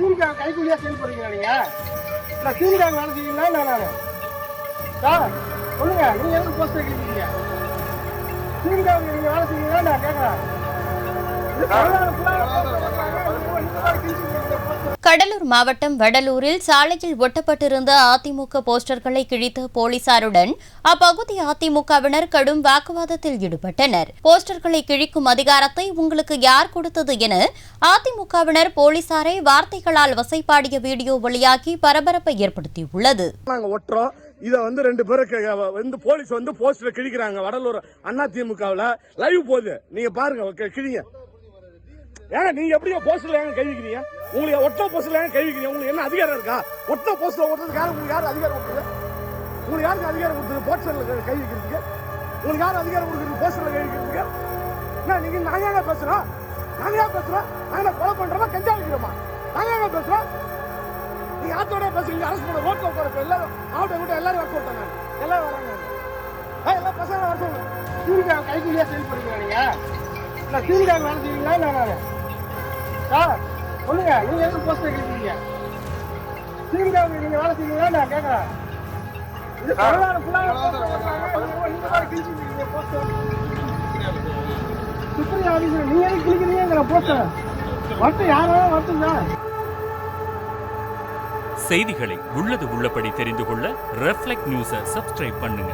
திமுக கைக்கூலியா செயல்படுறீங்களா நீங்க? இல்ல திமுக வேலை என்ன நானு சார் சொல்லுங்க நீங்க எதுக்கு போஸ்டர் கேட்குறீங்க திமுக நீங்க வேலை செய்வீங்களா நான் கேட்கறேன் கடலூர் மாவட்டம் வடலூரில் சாலையில் ஒட்டப்பட்டிருந்த அதிமுக போஸ்டர்களை கிழித்த போலீசாருடன் அப்பகுதி அதிமுகவினர் கடும் வாக்குவாதத்தில் ஈடுபட்டனர். போஸ்டர்களை கிழிக்கும் அதிகாரத்தை உங்களுக்கு யார் கொடுத்தது என அதிமுகவினர் போலீசாரை வார்த்தைகளால் வசைப்பாடிய வீடியோ வெளியாகி பரபரப்பை ஏற்படுத்தியுள்ளது. நாங்க இத வந்து ரெண்டு பேருக்கு வந்து போலீஸ் வந்து போஸ்டர் கிழிக்கிறாங்க வடலூர் அண்ணா திமுகவுல. லைவ் போகுது. நீங்க பாருங்க கிழிங்க. ஏங்க நீங்க எப்படியோ போஸ்டர்ல ஏங்க கழிக்கிறீங்க உங்களுக்கு ஒட்ட போஸ்டர்ல ஏன் கை உங்களுக்கு என்ன அதிகாரம் இருக்கா? ஒட்ட போஸ்டில் ஓட்டுறதுக்கு யாரும் உங்களுக்கு யாரும் அதிகாரம் கொடுத்தது உங்களுக்கு யாருக்கு அதிகாரம் கொடுத்தது போஸ்டர்ல கை- கை வைக்கிறதுக்கு உங்களுக்கு யாரும் அதிகாரம் கொடுக்குறது போஸ்டர்ல கை வைக்கிறதுக்கு என்ன நீங்க நாங்க என்ன பேசுறோம்? நாங்க ஏன் பேசுறோம்? நாங்க என்ன கொலை பண்றோமா? கஞ்சா வைக்கிறோமா நாங்க என்ன பேசுறோம்? நீங்க ஆத்தோட பேசுறீங்க. அரசு பண்ண ரோட்ல உட்கார எல்லாரும் ஆட்டோ கூட எல்லாரும் வர சொல்லிட்டாங்க. எல்லாரும் வராங்க. எல்லா பசங்க வர சொல்லுங்க. திமுக கைக்கூலியா செயல்படுறீங்களா நீங்க? இல்ல திமுக வேலை செய்வீங்களா? என்ன ஆ? நீங்க எதுக்கு போஸ்டர் கேட்குறீங்க திமுக நீங்க வேலை செய்வீங்களா நான் கேட்கறேன் இது தமிழ்நாடு full ஆ poster போடுறாங்க. நீங்க இந்த மாதிரி கிழிச்சிருக்கீங்க poster. சுப்ரீம் ஆபீஸ்ல நீங்க எதுக்கு கிழிக்கிறீங்கிற போஸ்டர் மட்டும் யாராவது வரட்டும் சார். செய்திகளை உள்ளது உள்ளபடி தெரிந்து கொள்ள ரெஃப்ளெக்ட் நியூஸை சப்ஸ்கிரைப் பண்ணுங்க.